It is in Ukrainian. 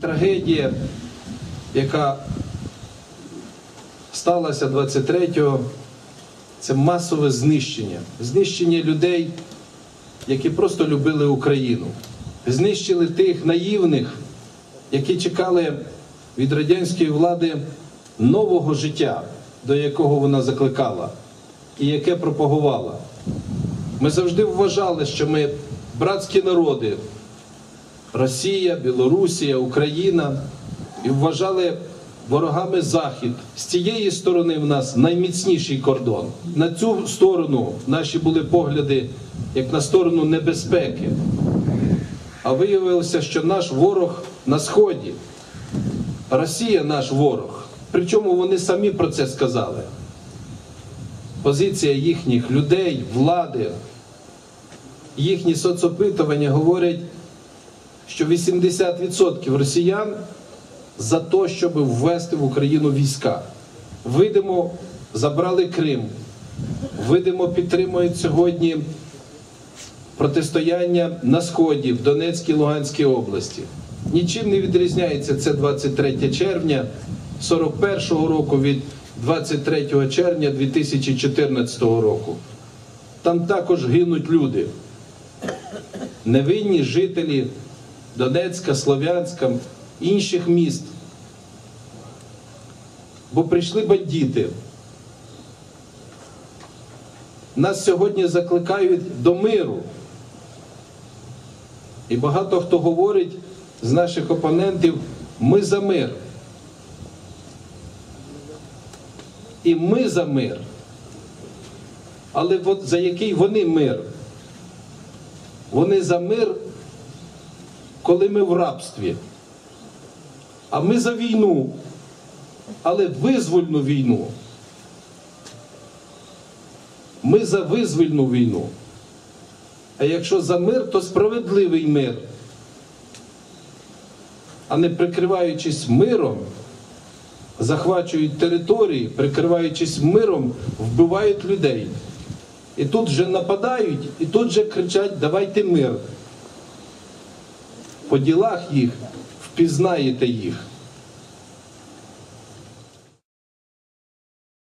Трагедія, яка сталася 23-го, це масове знищення. Знищення людей, які просто любили Україну. Знищили тих наївних, які чекали від радянської влади нового життя, до якого вона закликала і яке пропагувала. Ми завжди вважали, що ми братські народи, Росія, Білорусія, Україна і вважали ворогами Захід. З цієї сторони в нас найміцніший кордон. На цю сторону наші були погляди як на сторону небезпеки. А виявилося, що наш ворог на сході. Росія наш ворог. Причому вони самі про це сказали. Позиція їхніх людей, влади, їхні соцопитування говорять що 80% росіян за те, щоб ввести в Україну війська. Видимо, забрали Крим. Видимо, підтримують сьогодні протистояння на Сході, в Донецькій Луганській області. Нічим не відрізняється це 23 червня 41-го року від 23 червня 2014 року. Там також гинуть люди. Невинні жителі Донецька, Слов'янська, інших міст. Бо прийшли бандити. Нас сьогодні закликають до миру. І багато хто говорить з наших опонентів, ми за мир. І ми за мир. Але за який вони мир? Вони за мир коли ми в рабстві. А ми за війну, але визвольну війну. Ми за визвольну війну. А якщо за мир, то справедливий мир. А не прикриваючись миром, захвачують території, прикриваючись миром, вбивають людей. І тут же нападають, і тут же кричать Давайте мир по ділах їх впізнаєте їх.